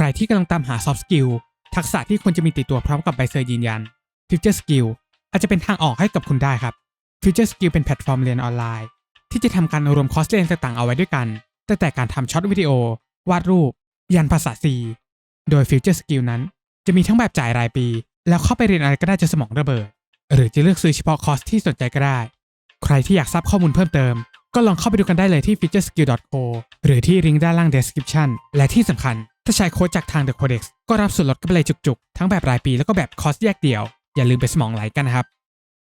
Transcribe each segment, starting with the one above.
ใครที่กำลังตามหา soft skill ทักษะที่ควรจะมีติดตัวพร้อมกับใบเซอร์ยืนยัน Future Skill อาจจะเป็นทางออกให้กับคุณได้ครับ Future Skill เป็นแพลตฟอร์มเรียนออนไลน์ ที่จะทำการรวมคอร์สเรียนต่างๆเอาไว้ด้วยกัน ตั้งแต่การทำช็อตวิดีโอ วาดรูป ยันภาษา C โดย Future Skill นั้น จะมีทั้งแบบจ่ายรายปี แล้วเข้าไปเรียนอะไรก็ได้จนสมองระเบิด หรือจะเลือกซื้อเฉพาะคอร์สที่สนใจก็ได้ ใครที่อยากทราบข้อมูลเพิ่มเติมก็ลองเข้าไปดูกันได้เลยที่ futureskill.co หรือที่ลิงก์ด้านล่าง description และที่สำคัญ ถ้าใช้โค้ดจากทาง The Codex ก็รับส่วนลดกันไปเลยจุกๆ ทั้งแบบรายปีแล้วก็แบบคอสแยกเดี่ยว อย่าลืมไปสมองไหลกันนะครับ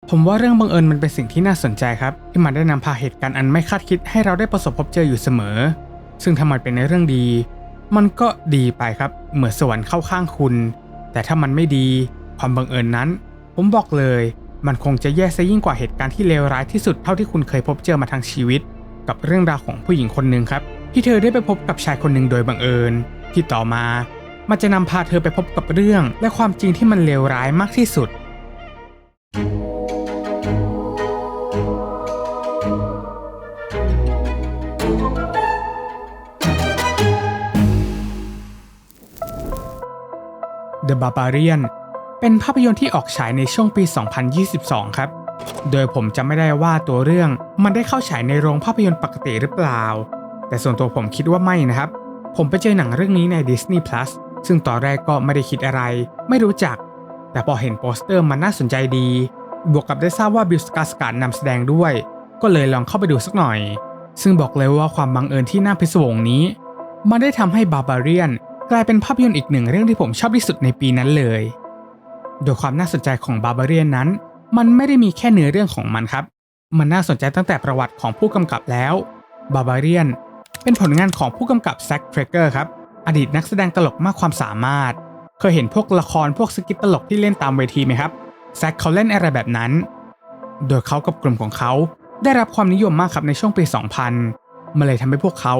ผมว่าเรื่องบังเอิญมันเป็นสิ่งที่น่าสนใจครับ ที่มันได้นำพาเหตุการณ์อันไม่คาดคิดให้เราได้ประสบพบเจออยู่เสมอ ซึ่งถ้ามันเป็นในเรื่องดี มันก็ดีไปครับ เหมือนสวรรค์เข้าข้างคุณ แต่ถ้ามันไม่ดี ความบังเอิญนั้น ผมบอกเลย มันคงจะแย่ซะยิ่งกว่าเหตุการณ์ที่เลวร้ายที่สุดเท่าที่คุณเคยพบเจอมาทั้งชีวิต กับเรื่องราวของผู้หญิงคนหนึ่งครับที่เธอได้ไปพบกับชายคนหนึ่งโดยบังเอิญ ที่ต่อมา มันจะนำพาเธอไปพบกับเรื่องและความจริงที่มันเลวร้ายมากที่สุด The Barbarian เป็นภาพยนตร์ที่ออกฉายในช่วงปี 2022 ครับ โดยผมจำไม่ได้ว่าตัวเรื่องมันได้เข้าฉายในโรงภาพยนตร์ปกติหรือเปล่า แต่ส่วนตัวผมคิดว่าไม่นะครับ ผมไปเจอหนังเรื่องนี้ใน Disney Plus ซึ่งตอนแรกก็ไม่ได้คิดอะไร ไม่รู้จัก แต่พอเห็นโปสเตอร์มันน่าสนใจดี บวกกับได้ทราบว่าบิลสกาสการนำแสดงด้วย ก็เลยลองเข้าไปดูสักหน่อย ซึ่งบอกเลยว่าความบังเอิญที่น่าพิศวงนี้ มันได้ทำให้ Barbarian กลายเป็นภาพยนตร์อีกหนึ่งเรื่องที่ผมชอบที่สุดในปีนั้นเลย โดยความน่าสนใจของ Barbarian นั้น มันไม่ได้มีแค่เนื้อเรื่องของมันครับ มันน่าสนใจตั้งแต่ประวัติของผู้กำกับแล้ว Barbarian เเป็นผลงานของผู้กำกับแซ็กเครเกอร์ครับ อดีตนักแสดงตลกมากความสามารถ เคยเห็นพวกละครพวกสกิทตลกที่เล่นตามเวทีไหมครับ แซ็กเขาเล่นอะไรแบบนั้น โดยเขากับกลุ่มของเขา ได้รับความนิยมมากครับในช่วงปี 2000 มันเลยทำให้พวกเขา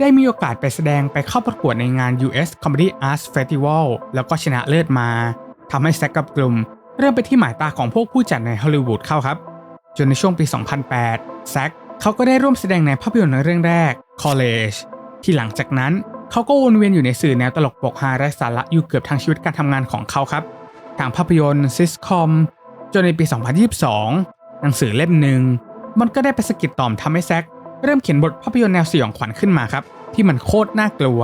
ได้มีโอกาสไปแสดงไปเข้าประกวดในงาน US Comedy Arts Festival แล้วก็ชนะเลิศมา ทำให้แซกกับกลุ่ม เริ่มเป็นที่หมายตาของพวกผู้จัดในฮอลลีวูดเข้าครับ จนในช่วงปี 2008 แซกเขาก็ได้ร่วมแสดงในภาพยนตร์เรื่องแรก College ที่หลังจากนั้นเขาก็วนเวียนอยู่ในสื่อแนวตลกปกฮาและสาระอยู่เกือบทั้งชีวิตการทำงานของเขาครับทางภาพยนตร์ซิสคอมจนในปี 2022 หนังสือเล่มหนึ่งมันก็ได้ไปสะกิดต่อมทำให้แซกเริ่มเขียนบทภาพยนตร์แนวสยองขวัญขึ้นมาครับ ที่มันโคตรน่ากลัว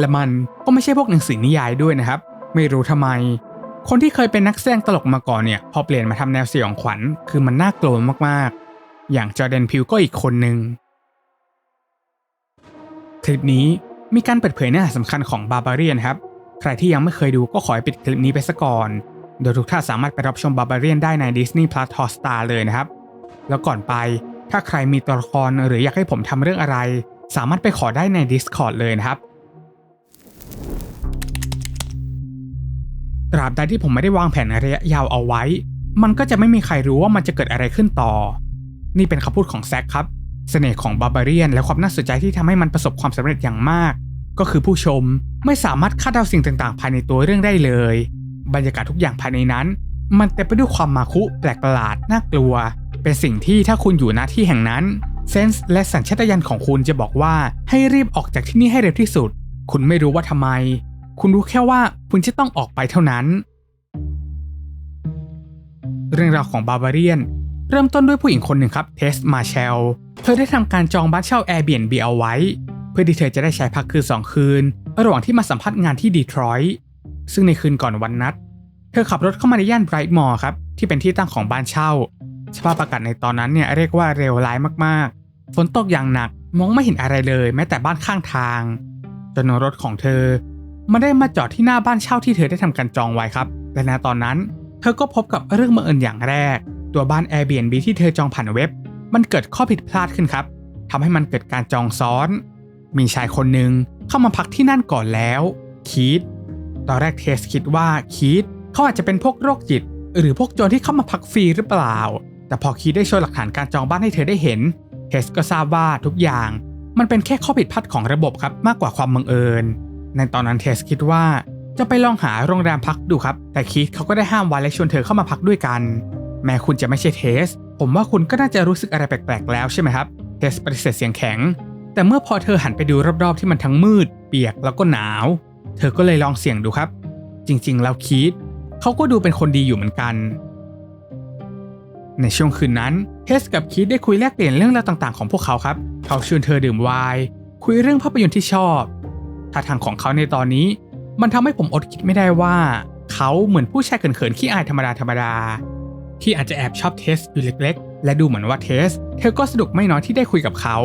และมันก็ไม่ใช่พวกหนังสือนิยายด้วยนะครับ ไม่รู้ทำไม คนที่เคยเป็นนักแสดงตลกมาก่อนเนี่ย พอเปลี่ยนมาทำแนวสยองขวัญ คือมันน่ากลัวมากๆ อย่างจอร์แดนพิวก็อีกคนหนึ่ง คลิปนี้มีการเปิดเผยเนื้อหาสำคัญของบาบาเรียนครับ ใครที่ยังไม่เคยดูก็ขอให้ปิดคลิปนี้ไปซะก่อน โดยทุกท่านสามารถไปรับชมบาบาเรียนได้ใน Disney Plus Hotstar เลยนะครับ แล้วก่อนไป ถ้าใครมีตัวละครหรืออยากให้ผมทำเรื่องอะไร สามารถไปขอได้ใน Discord เลยนะครับ ตราบใดที่ผมไม่ได้วางแผนระยะยาวเอาไว้ มันก็จะไม่มีใครรู้ว่ามันจะเกิดอะไรขึ้นต่อ นี่เป็นคำพูดของแซคครับ เสน่ห์ของบาบาเรียนและความน่าสนใจที่ทำให้มันประสบความสำเร็จอย่างมาก ก็คือผู้ชมไม่สามารถคาดเดาสิ่งต่างๆ ภายในตัวเรื่องได้เลย บรรยากาศทุกอย่างภายในนั้น มันเต็มไปด้วยความมาคุแปลกประหลาดน่ากลัว เป็นสิ่งที่ถ้าคุณอยู่ณที่แห่งนั้นเซนส์และสัญชาตญาณของคุณจะบอกว่าให้รีบออกจากที่นี่ให้เร็วที่สุด คุณไม่รู้ว่าทำไม คุณรู้แค่ว่าคุณจะต้องออกไปเท่านั้น เรื่องราวของบาบาเรียน เริ่มต้นด้วยผู้หญิงคนหนึ่งครับเทสมาเชล เธอได้ทำการจองบ้านเช่า Airbnb เอาไว้ เพื่อที่เธอจะได้ใช้พักคืน 2 คืน ระหว่างที่มาสัมภาษณ์งานที่ดีทรอยต์ซึ่งในคืนก่อนวันนัด เธอขับรถเข้ามาในย่านไบรท์มอร์ครับ ที่เป็นที่ตั้งของบ้านเช่า สภาพอากาศในตอนนั้นเนี่ยเรียกว่าเร็วร้ายมากๆ ฝนตกอย่างหนักมองไม่เห็นอะไรเลย แม้แต่บ้านข้างทาง จนรถของเธอมันได้มาจอดที่หน้าบ้านเช่าที่เธอได้ทำการจองไว้ครับ และในตอนนั้น เธอก็พบกับเรื่องบังเอิญอย่างแรก ตัวบ้าน Airbnb ที่เธอจองผ่านเว็บ มันเกิดข้อผิดพลาดขึ้นครับทำให้มันเกิดการจองซ้อน มีชายคนหนึ่งเข้ามาพักที่นั่นก่อนแล้ว คีตตอนแรกเทสคิดว่าคีตเขาอาจจะเป็นพวกโรคจิต หรือพวกโจรที่เข้ามาพักฟรีหรือเปล่า แต่พอคีตได้โชว์หลักฐานการจองบ้านให้เธอได้เห็น เทสก็ทราบว่าทุกอย่าง มันเป็นแค่ข้อผิดพลาดของระบบครับมากกว่าความบังเอิญ ในตอนนั้นเทสคิดว่าจะไปลองหาโรงแรมพักดูครับ แต่คีตเขาก็ได้ห้ามไว้และชวนเธอเข้ามาพักด้วยกัน แม้คุณจะไม่ใช่เทส ผมว่าคุณก็น่าจะรู้สึกอะไรแปลกๆ แล้วใช่ไหมครับ เทสปฏิเสธเสียงแข็ง แต่เมื่อพอเธอหันไปดูรอบๆที่มันทั้งมืด เปียกแล้วก็หนาว เธอก็เลยลองเสี่ยงดูครับ จริงๆ แล้วคีตเขาก็ดูเป็นคนดีอยู่เหมือนกัน ในช่วงคืนนั้นเทสกับคีตได้คุยแลกเปลี่ยนเรื่องราวต่างๆของพวกเขาครับ เขาชวนเธอดื่มไวน์คุยเรื่องภาพยนตร์ที่ชอบท่าทางของเขาในตอนนี้ มันทำให้ผมอดคิดไม่ได้ว่า เขาเหมือนผู้ชายเขินๆขี้อายธรรมดาธรรมดา ที่อาจจะแอบชอบเทสอยู่เล็กๆ และดูเหมือนว่าเทส เธอก็สนุกไม่น้อยที่ได้คุยกับเขา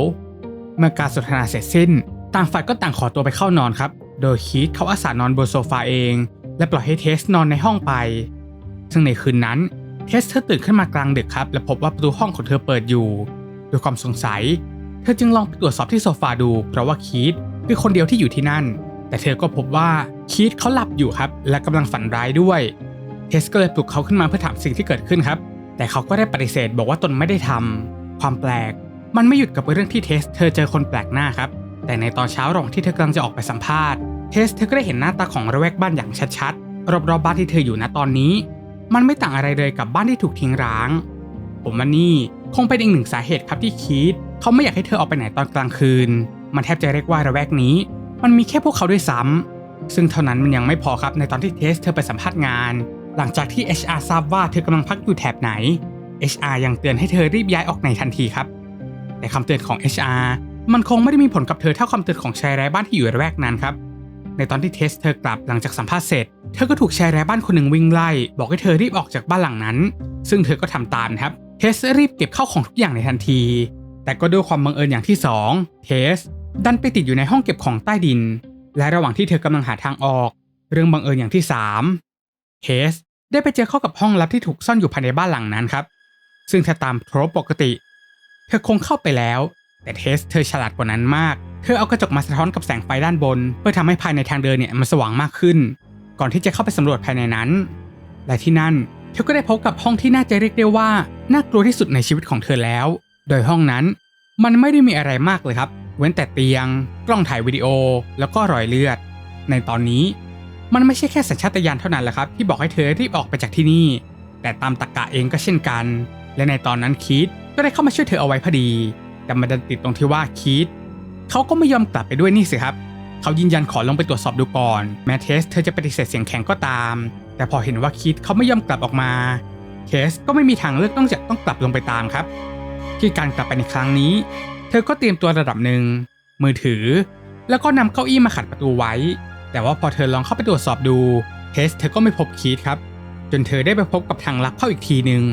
เมื่อการสนทนาเสร็จสิ้น ต่างฝ่ายก็ต่างขอตัวไปเข้านอนครับ โดยคีตเขาอาสานอนบนโซฟาเอง และปล่อยให้เทสนอนในห้องไป ซึ่งในคืนนั้นเทสเธอตื่นขึ้นมากลางดึกครับ และพบว่าประตูห้องของเธอเปิดอยู่ด้วยความสงสัย เธอจึงลองไปตรวจสอบที่โซฟาดู เพราะว่าคีตคือคนเดียวที่อยู่ที่นั่น แต่เธอก็พบว่าคีตเขาหลับอยู่ครับ และกำลังฝันร้ายด้วย เทสก็เลยปลุกเขาขึ้นมาเพื่อถามสิ่งที่เกิดขึ้นครับ แต่เขาก็ได้ปฏิเสธบอกว่าตนไม่ได้ทำความแปลก มันไม่หยุดกับเรื่องที่เทสเธอเจอคนแปลกหน้าครับ แต่ในตอนเช้าระหว่างที่เธอกำลังจะออกไปสัมภาษณ์เทสเธอก็ได้เห็นหน้าตาของระแวกบ้านอย่างชัดๆ รอบๆบ้านที่เธออยู่ณตอนนี้ มันไม่ต่างอะไรเลยกับบ้านที่ถูกทิ้งร้าง ผมว่านี่คงเป็นอีกหนึ่งสาเหตุครับที่คีดเขาไม่อยากให้เธอออกไปไหนตอนกลางคืน มันแทบจะเรียกว่าระแวกนี้ มันมีแค่พวกเขาด้วยซ้ำซึ่งเท่านั้นมันยังไม่พอครับในตอนที่เทสเธอไปสัมภาษณ์งาน หลังจากที่ HR ทราบว่าเธอกำลังพักอยู่แถบไหน HR ยังเตือนให้เธอรีบย้ายออกในทันทีครับ แต่คำเตือนของ HR มันคงไม่ได้มีผลกับเธอเท่าคำเตือนของชายไร้บ้านที่อยู่ระแวกนั้นครับ ในตอนที่เทสเธอกลับหลังจากสัมภาษณ์เสร็จ เธอก็ถูกชายไร้บ้านคนหนึ่งวิ่งไล่ บอกให้เธอรีบออกจากบ้านหลังนั้น ซึ่งเธอก็ทำตามครับ เทสรีบเก็บเข้าของทุกอย่างในทันที แต่ก็ด้วยความบังเอิญอย่างที่สองเทสดันไปติดอยู่ในห้องเก็บของใต้ดิน และระหว่างที่เธอกำลังหาทางออก เรื่องบังเอิญอย่างที่สาม เทสได้ไปเจอเข้ากับห้องลับที่ถูกซ่อนอยู่ภายในบ้านหลังนั้นครับ ซึ่งถ้าตามโทรปกติ เธอคงเข้าไปแล้ว แต่เทสเธอฉลาดกว่านั้นมาก เธอเอากระจกมาสะท้อนกับแสงไฟด้านบน เพื่อทำให้ภายในทางเดินเนี่ยมันสว่างมากขึ้น ก่อนที่จะเข้าไปสำรวจภายในนั้น และที่นั่นเธอก็ได้พบกับห้องที่น่าจะเรียกได้ว่าน่ากลัวที่สุดในชีวิตของเธอแล้ว โดยห้องนั้น มันไม่ได้มีอะไรมากเลยครับ เว้นแต่เตียง กล้องถ่ายวิดีโอ แล้วก็รอยเลือด ในตอนนี้ มันไม่ใช่แค่สัญชาตญาณเท่านั้นแหละครับที่บอกให้เธอรีบออกไปจากที่นี่ แต่ตามตรกกะเองก็เช่นกัน และในตอนนั้นคีตก็ได้เข้ามาช่วยเธอเอาไว้พอดี แต่มันดันติดตรงที่ว่าคีตเขาก็ไม่ยอมกลับไปด้วยนี่สิครับ เขายืนยันขอลงไปตรวจสอบดูก่อน แม้เทสเธอจะปฏิเสธเสียงแข็งก็ตาม แต่พอเห็นว่าคีตเขาไม่ยอมกลับออกมาเทสก็ไม่มีทางเลือกต้องจะต้องกลับลงไปตามครับ ที่การกลับไปในครั้งนี้ เธอก็เตรียมตัวระดับหนึ่งมือถือ แล้วก็นำเก้าอี้มาขัดประตูไว้ แต่ว่าพอเธอลองเข้าไปตรวจสอบดูเทสเธอก็ไม่พบคีตครับ จนเธอได้ไปพบกับทางลับเข้าอีกทีหนึ่ง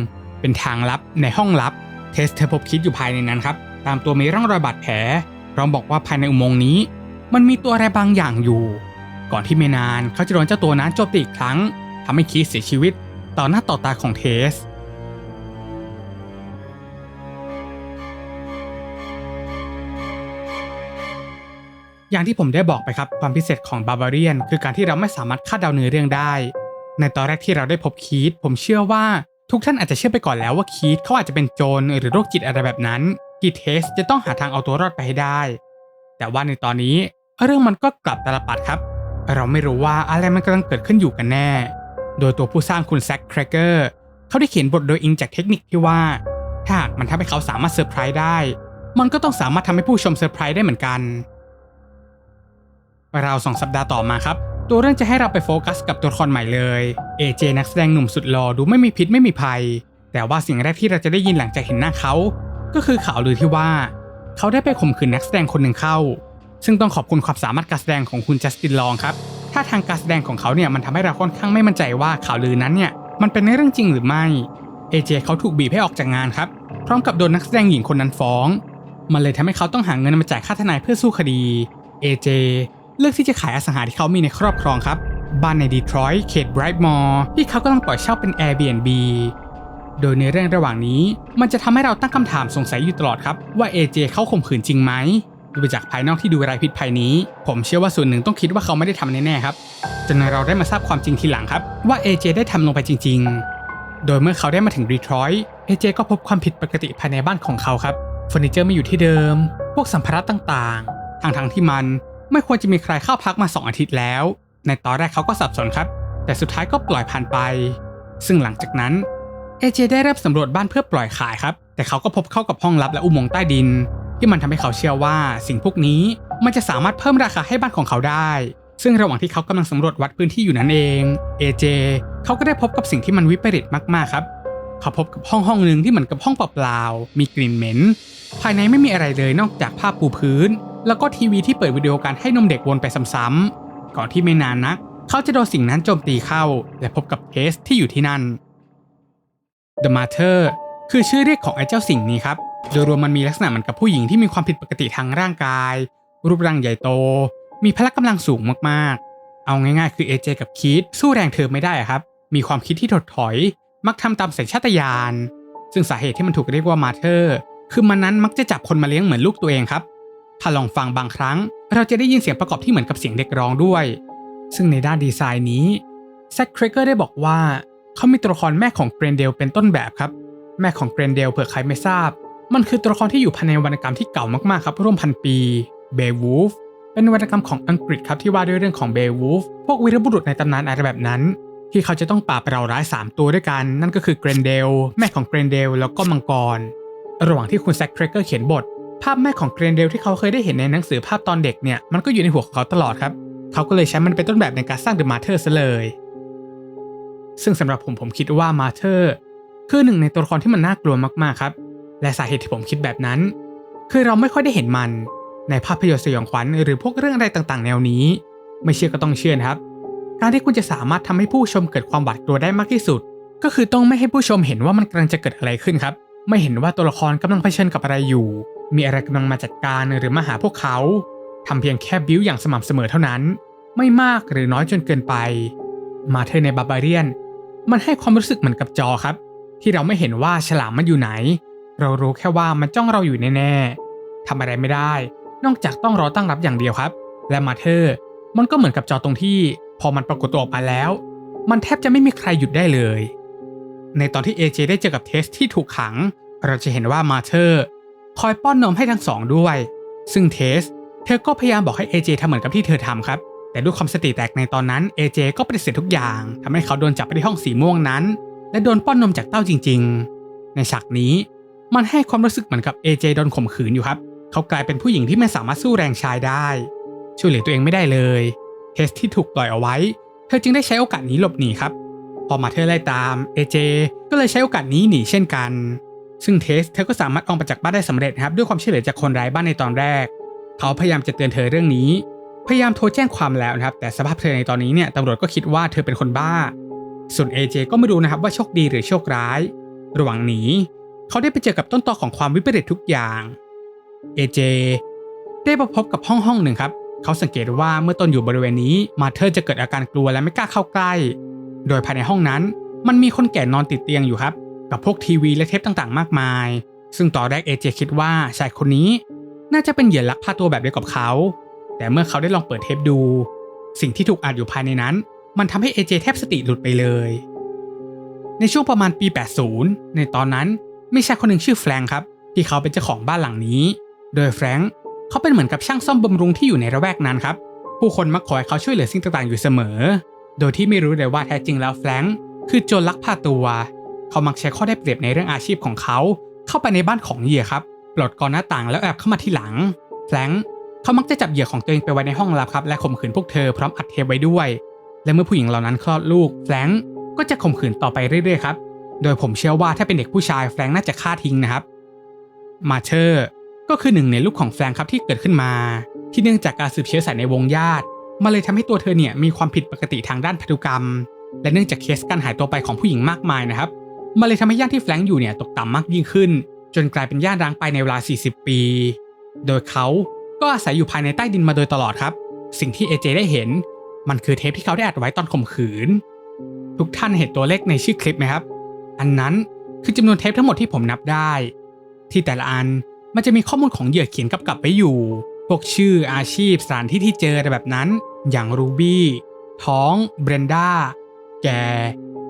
เป็นทางลับในห้องลับ เทสเธอพบคีตอยู่ภายในนั้นครับ ตามตัวมีร่องรอยบาดแผลพร้อมบอกว่าภายในอุโมงค์นี้ มันมีตัวอะไรบางอย่างอยู่ ก่อนที่ไม่นานเขาจะโดนเจ้าตัวนั้นโจมตีอีกครั้งทำให้คีตเสียชีวิต ต่อหน้าต่อตาของเทส อย่างที่ผมได้บอกไปครับความพิเศษของบาบาเรียนคือการที่เราไม่สามารถคาดเดาเนื้อเรื่องได้ ในตอนแรกที่เราได้พบคีตผมเชื่อว่าทุกท่านอาจจะเชื่อไปก่อนแล้วว่าคีตเขาอาจจะเป็นโจรหรือโรคจิตอะไรแบบนั้นที่เทสจะต้องหาทางเอาตัวรอดไปให้ได้ แต่ว่าในตอนนี้เรื่องมันก็กลับตาลปัดครับ เราไม่รู้ว่าอะไรมันกำลังเกิดขึ้นอยู่กันแน่ โดยตัวผู้สร้างคุณแซคแครเกอร์เขาได้เขียนบทโดยอิงจากเทคนิคที่ว่า ถ้าหากมันทำให้เขาสามารถเซอร์ไพรส์ได้ มันก็ต้องสามารถทำให้ผู้ชมเซอร์ไพรส์ได้เหมือนกัน ราสองสัปดาห์ต่อมาครับตัวเรื่องจะให้เราไปโฟกัสกับตัวละครใหม่เลย AJ นักแสดงหนุ่มสุดหล่อดูไม่มีพิษไม่มีภัย แต่ว่าสิ่งแรกที่เราจะได้ยินหลังจากเห็นหน้าเขา ก็คือข่าวลือที่ว่า เขาได้ไปข่มขืนนักแสดงคนหนึ่งเข้า ซึ่งต้องขอบคุณความสามารถการแสดงของคุณจัสตินลองครับถ้าทางการแสดงของเขาเนี่ยมันทำให้เราค่อนข้างไม่มั่นใจว่าข่าวลือนั้นเนี่ยมันเป็นเรื่องจริงหรือไม่ AJ เขาถูกบีบให้ออกจากงานครับพร้อมกับโดนนักแสดงหญิงคนนั้นฟ้อง มันเลยทำให้เขาต้องหาเงินมาจ่ายค่าทนายเพื่อสู้คดี AJ เเลือกที่จะขายอสังหาที่เขามีในครอบครองครับ บ้านในดีทรอยต์เขตไบรท์มอร์ที่เขากำลังปล่อยเช่าเป็น Airbnb โดยในเรื่องระหว่างนี้ มันจะทำให้เราตั้งคำถามสงสัยอยู่ตลอดครับว่า AJ เขาข่มขืนจริงไหมดูจากภายนอกที่ดูรายพิษภัยนี้ ผมเชื่อว่าส่วนหนึ่งต้องคิดว่าเขาไม่ได้ทำแน่ๆครับ จนเราได้มาทราบความจริงทีหลังครับ ว่า AJ ได้ทำลงไปจริง ๆ โดยเมื่อเขาได้มาถึงดีทรอยต์ AJ ก็พบความผิดปกติภายในบ้านของเขาครับเฟอร์นิเจอร์ไม่อยู่ที่เดิม พวกสัมภาระต่างๆทางทางๆที่มัน ไม่ควรจะมีใครเข้าพักมาสองอาทิตย์แล้ว ในตอนแรกเขาก็สับสนครับ แต่สุดท้ายก็ปล่อยผ่านไป ซึ่งหลังจากนั้น AJ ได้เริ่มสำรวจบ้านเพื่อปล่อยขายครับ แต่เขาก็พบเข้ากับห้องลับและอุโมงค์ใต้ดิน ที่มันทำให้เขาเชื่อว่าสิ่งพวกนี้มันจะสามารถเพิ่มราคาให้บ้านของเขาได้ ซึ่งระหว่างที่เขากำลังสำรวจวัดพื้นที่อยู่นั่นเอง AJ เขาก็ได้พบกับสิ่งที่มันวิปริตมากๆครับ เขาพบกับห้องห้องหนึ่งที่เหมือนกับห้องเปล่าๆมีกลิ่นเหม็น ภายในไม่มีอะไรเลยนอกจากผ้าปูพื้น แล้วก็ทีวีที่เปิดวิดีโอการให้นมเด็กวนไปซ้ำๆก่อนที่ไม่นานนักเขาจะโดนสิ่งนั้นโจมตีเข้า และพบกับเทสที่อยู่ที่นั่น The Mater คือชื่อเรียกของไอ้เจ้าสิ่งนี้ครับ โดยรวมมันมีลักษณะเหมือนกับผู้หญิงที่มีความผิดปกติทางร่างกาย รูปร่างใหญ่โต มีพละกำลังสูงมากๆ เอาง่ายๆ คือเอเจกับคีตสู้แรงเธอไม่ได้ครับ มีความคิดที่ถดถอย มักทำตามสัญชาตญาณ ซึ่งสาเหตุที่มันถูกเรียกว่ามาเธอร์คือมันนั้นมักจะจับคนมาเลี้ยงเหมือนลูกตัวเองครับ ถ้าลองฟังบางครั้ง เราจะได้ยินเสียงประกอบที่เหมือนกับเสียงเด็กร้องด้วย ซึ่งในด้านดีไซน์นี้แซคเครเกอร์ได้บอกว่า เขามีตัวละครแม่ของเกรนเดลเป็นต้นแบบครับ แม่ของเกรนเดลเผื่อใครไม่ทราบ มันคือตัวละครที่อยู่ภายในวรรณกรรมที่เก่ามากๆครับร่วมพันปีเบวูฟเป็นวรรณกรรมของอังกฤษครับที่ว่าด้วยเรื่องของเบวูฟพวกวีรบุรุษในตำนานอะไรแบบนั้น ที่เขาจะต้องปราบเราร้าย 3 ตัวด้วยกัน นั่นก็คือเกรนเดลแม่ของเกรนเดลแล้วก็มังกร ระหว่างที่คุณแซคเครเกอร์เขียนบท ภาพแม่ของเกรนเดลที่เขาเคยได้เห็นในหนังสือภาพตอนเด็กเนี่ยมันก็อยู่ในหัวของเขาตลอดครับ เขาก็เลยใช้มันเป็นต้นแบบในการสร้างเดอะมาเธอร์ซะเลย ซึ่งสำหรับผมผมคิดว่ามาเธอร์คือหนึ่งในตัวละครที่มันน่ากลัวมากๆครับ และสาเหตุที่ผมคิดแบบนั้น คือเราไม่ค่อยได้เห็นมันในภาพยนตร์สยองขวัญหรือพวกเรื่องอะไรต่างๆ แนวนี้ ไม่เชื่อก็ต้องเชื่อนครับ การที่คุณจะสามารถทำให้ผู้ชมเกิดความหวาดกลัวได้มากที่สุด ก็คือต้องไม่ให้ผู้ชมเห็นว่ามันกำลังจะเกิดอะไรขึ้นครับ ไม่เห็นว่าตัวละครกำลังเผชิญกับอะไรอยู่ มีอะไรกำลังมาจัดการหรือมาหาพวกเขาทำเพียงแค่บิ้วอย่างสม่ำเสมอเท่านั้น ไม่มากหรือน้อยจนเกินไป มาเธอในบาบาเรียน มันให้ความรู้สึกเหมือนกับจอครับ ที่เราไม่เห็นว่าฉลามมันอยู่ไหน เรารู้แค่ว่ามันจ้องเราอยู่แน่ๆทำอะไรไม่ได้ นอกจากต้องรอตั้งรับอย่างเดียวครับ และมาเธอมันก็เหมือนกับจอตรงที่ พอมันปรากฏตัวออกมาแล้ว มันแทบจะไม่มีใครหยุดได้เลย ในตอนที่ AJ ได้เจอกับเทสที่ถูกขัง เราจะเห็นว่ามาเธอร์ คอยป้อนนมให้ทั้งสองด้วย ซึ่งเทส เธอก็พยายามบอกให้ AJ ทำเหมือนกับที่เธอทำครับ แต่ด้วยความสติแตกในตอนนั้น AJ ก็ปฏิเสธทุกอย่างทำให้เขาโดนจับไปที่ห้องสีม่วงนั้น และโดนป้อนนมจากเต้าจริง ๆ ในฉากนี้มันให้ความรู้สึกเหมือนกับ AJ โดนข่มขืนอยู่ครับ เขากลายเป็นผู้หญิงที่ไม่สามารถสู้แรงชายได้ ช่วยเหลือตัวเองไม่ได้เลยเทสที่ถูกปล่อยเอาไว้ เธอจึงได้ใช้โอกาสนี้หลบหนีครับ พอมาเธอไล่ตาม AJ ก็เลยใช้โอกาสนี้หนีเช่นกัน ซึ่งเทสเธอก็สามารถออกมาจากบ้านได้สำเร็จครับด้วยความช่วยเหลือจากคนร้ายบ้านในตอนแรก เขาพยายามจะเตือนเธอเรื่องนี้ พยายามโทรแจ้งความแล้วนะครับ แต่สภาพเธอในตอนนี้เนี่ยตำรวจก็คิดว่าเธอเป็นคนบ้า ส่วน AJ ก็ไม่รู้นะครับว่าโชคดีหรือโชคร้าย ระหว่างหนีเขาได้ไปเจอกับต้นตอของความวิปริตทุกอย่าง AJ ได้มาพบกับห้องห้องหนึ่งครับ เขาสังเกตว่าเมื่อตนอยู่บริเวณนี้มาเธอจะเกิดอาการกลัวและไม่กล้าเข้าใกล้ โดยภายในห้องนั้นมันมีคนแก่นอนติดเตียงอยู่ครับ กับพวกทีวีและเทปต่างๆ มากมาย ซึ่งตอนแรกเอเจคิดว่าชายคนนี้น่าจะเป็นเหยื่อลักพาตัวแบบเดียวกับเขา แต่เมื่อเขาได้ลองเปิดเทปดู สิ่งที่ถูกอัดอยู่ภายในนั้น มันทำให้เอเจแทบสติหลุดไปเลย ในช่วงประมาณปี 80 ในตอนนั้นมีชายคนหนึ่งชื่อแฟรงค์ครับ ที่เขาเป็นเจ้าของบ้านหลังนี้ โดยแฟรงค์เขาเป็นเหมือนกับช่างซ่อมบำรุงที่อยู่ในระแวกนั้นครับ ผู้คนมักขอให้เขาช่วยเหลือสิ่งต่างๆอยู่เสมอ โดยที่ไม่รู้เลยว่าแท้จริงแล้วแฟรงค์คือโจรลักพาตัว เขามักใช้ข้อได้เปรียบในเรื่องอาชีพของเขา เข้าไปในบ้านของเหยื่อครับปลดกรอนหน้าต่างแล้วแอบเข้ามาที่หลังแฟรงค์เขามักจะจับเหยื่อของตัวเองไปไว้ในห้องลับครับและข่มขืนพวกเธอพร้อมอัดเทปไว้ด้วย และเมื่อผู้หญิงเหล่านั้นคลอดลูกแฟรงค์ก็จะข่มขืนต่อไปเรื่อยๆครับโดยผมเชื่อว่าถ้าเป็นเด็กผู้ชายแฟรงค์น่าจะฆ่าทิ้งนะครับ มาเชอร์ก็คือหนึ่งในลูกของแฟรงค์ครับที่เกิดขึ้นมา ที่เนื่องจากการสืบเชื้อสายในวงญาติมันเลยทำให้ตัวเธอเนี่ยมีความผิดปกติทางด้านพันธุกรรม และเนื่องจากเคสการหายตัวไปของผู้หญิงมากมายนะครับ มันเลยทำให้ย่านที่แฟรงค์อยู่เนี่ยตกต่ำมากยิ่งขึ้น จนกลายเป็นย่านร้างไปในเวลา 40 ปี โดยเขาก็อาศัยอยู่ภายในใต้ดินมาโดยตลอดครับ สิ่งที่เอเจได้เห็น มันคือเทปที่เขาได้อัดไว้ตอนข่มขืน ทุกท่านเห็นตัวเลขในชื่อคลิปไหมครับ อันนั้นคือจำนวนเทปทั้งหมดที่ผมนับได้ ที่แต่ละอันมันจะมีข้อมูลของเหยื่อเขียนกำกับไว้อยู่ พวกชื่ออาชีพสถานที่ที่เจออะไรแบบนั้น อย่างรูบี้ท้องเบรนด้าแก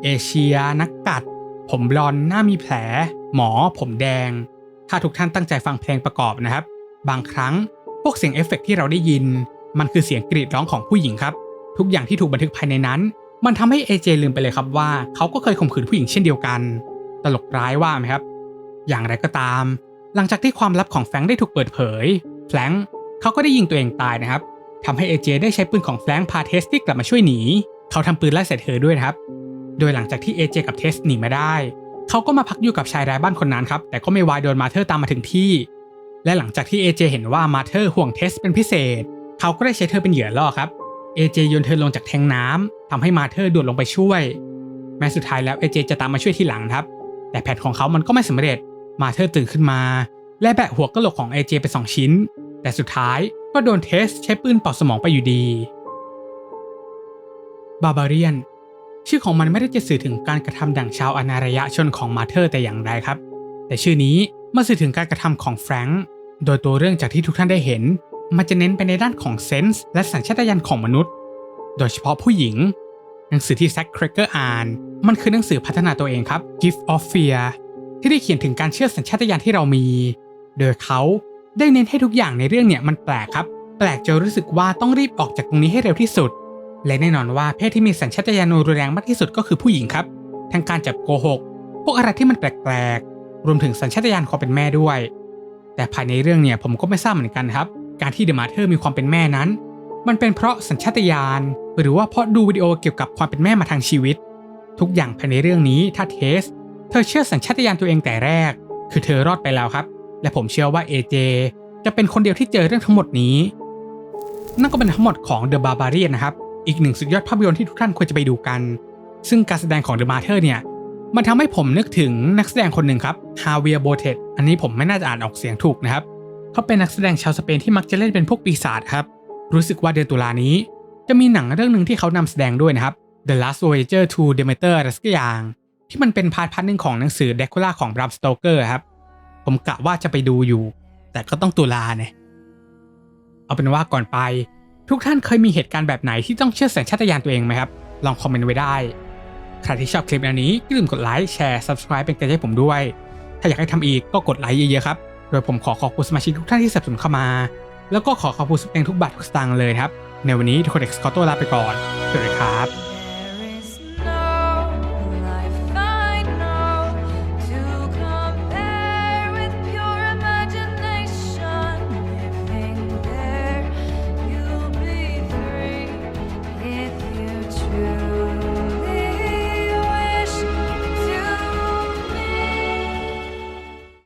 เอเชีย นักกัด ผมบลอนหน้ามีแผล หมอ ผมแดง ถ้าทุกท่านตั้งใจฟังเพลงประกอบนะครับ บางครั้งพวกเสียงเอฟเฟกต์ที่เราได้ยิน มันคือเสียงกรีดร้องของผู้หญิงครับ ทุกอย่างที่ถูกบันทึกภายในนั้น มันทำให้เอเจลืมไปเลยครับว่าเขาก็เคยข่มขืนผู้หญิงเช่นเดียวกัน ตลกร้ายว่าไหมครับ อย่างไรก็ตาม หลังจากที่ความลับของแฟงได้ถูกเปิดเผยแฟงเขาก็ได้ยิงตัวเองตายนะครับทำให้เอเจได้ใช้ปืนของแฟงพาเทสที่กลับมาช่วยหนี เขาทำปืนไล่ใส่เธอด้วยนะครับ โดยหลังจากที่เอเจกับเทสหนีมาได้ เขาก็มาพักอยู่กับชายไร้บ้านคนนั้นครับ แต่ก็ไม่วายโดนมาเธอร์ตามมาถึงที่ และหลังจากที่เอเจเห็นว่ามาเธอร์ห่วงเทสเป็นพิเศษ เขาก็ได้ใช้เธอเป็นเหยื่อล่อครับเอเจโยนเธอลงจากแทงน้ำทำให้มาเธอร์โดดลงไปช่วย แม้สุดท้ายแล้วเอเจจะตามมาช่วยทีหลังครับ แต่แผนของเขามันก็ไม่สำเร็จ มาเธอร์ตื่นขึ้นมา และแบะหัวกะโหลกของเอเจไปสองชิ้น แต่สุดท้ายก็โดนเทสใช้ปืนเป่าสมองไปอยู่ดีบาบาเรียน ชื่อของมันไม่ได้จะสื่อถึงการกระทำดั่งชาวอนาระยะชนของมาเธอร์แต่อย่างใดครับ แต่ชื่อนี้มาสื่อถึงการกระทำของแฟรงค์โดยตัวเรื่องจากที่ทุกท่านได้เห็น มันจะเน้นไปในด้านของเซนส์และสัญชาตญาณของมนุษย์ โดยเฉพาะผู้หญิง หนังสือที่แซคเครเกอร์อ่าน มันคือหนังสือพัฒนาตัวเองครับ Gift of Fear ที่ได้เขียนถึงการเชื่อสัญชาตญาณที่เรามี โดยเขาได้เน้นให้ทุกอย่างในเรื่องเนี่ยมันแปลกครับ แปลกจนรู้สึกว่าต้องรีบออกจากตรงนี้ให้เร็วที่สุด และแน่นอนว่าเพศที่มีสัญชาตญาณรุนแรงมากที่สุดก็คือผู้หญิงครับ ทั้งการจับโกหก พวกอะไรที่มันแปลกๆ รวมถึงสัญชาตญาณความเป็นแม่ด้วย แต่ภายในเรื่องเนี่ยผมก็ไม่ทราบเหมือนกันครับ การที่เดอะมาเธอร์มีความเป็นแม่นั้น มันเป็นเพราะสัญชาตญาณหรือว่าเพราะดูวิดีโอเกี่ยวกับความเป็นแม่มาทางชีวิต ทุกอย่างภายในเรื่องนี้ถ้าเทส เธอเชื่อสัญชาตญาณตัวเองแต่แรก คือเธอรอดไปแล้วครับ และผมเชื่อว่า AJ จะเป็นคนเดียวที่เจอเรื่องทั้งหมดนี้ นั่นก็เป็นทั้งหมดของ The Barbarian นะครับ อีกหนึ่งสุดยอดภาพยนตร์ที่ทุกท่านควรจะไปดูกัน ซึ่งการแสดงของ The Martyr เนี่ย มันทำให้ผมนึกถึงนักแสดงคนหนึ่งครับ Javier Botet อันนี้ผมไม่น่าจะอ่านออกเสียงถูกนะครับ เขาเป็นนักแสดงชาวสเปนที่มักจะเล่นเป็นพวกปีศาจครับ รู้สึกว่าเดือนตุลานี้ จะมีหนังเรื่องหนึ่งที่เขานำแสดงด้วยนะครับ The Last Voyager to Demeter อะไรสักอย่าง ที่มันเป็นพาร์ทพาร์ทหนึ่งของหนังสือ Dracula ของ Bram Stoker ครับ ผมกะว่าจะไปดูอยู่ แต่ก็ต้องตุลาเนี่ยเอาเป็นว่าก่อนไป ทุกท่านเคยมีเหตุการณ์แบบไหนที่ต้องเชื่อสัญชาตญาณตัวเองไหมครับ ลองคอมเมนต์ไว้ได้ ใครที่ชอบคลิปอันนี้อย่าลืมกดไลค์แชร์ subscribe เป็นกำลังใจให้ผมด้วย ถ้าอยากให้ทำอีกก็กดไลค์เยอะๆครับ โดยผมขอขอบคุณสมาชิกทุกท่านที่สนับสนุนเข้ามา แล้วก็ขอขอบคุณสุดเปงทุกบาททุกสตางค์เลยครับ ในวันนี้ทุกคนเอ็กซ์คอโต้ลาไปก่อน สวัสดีครับ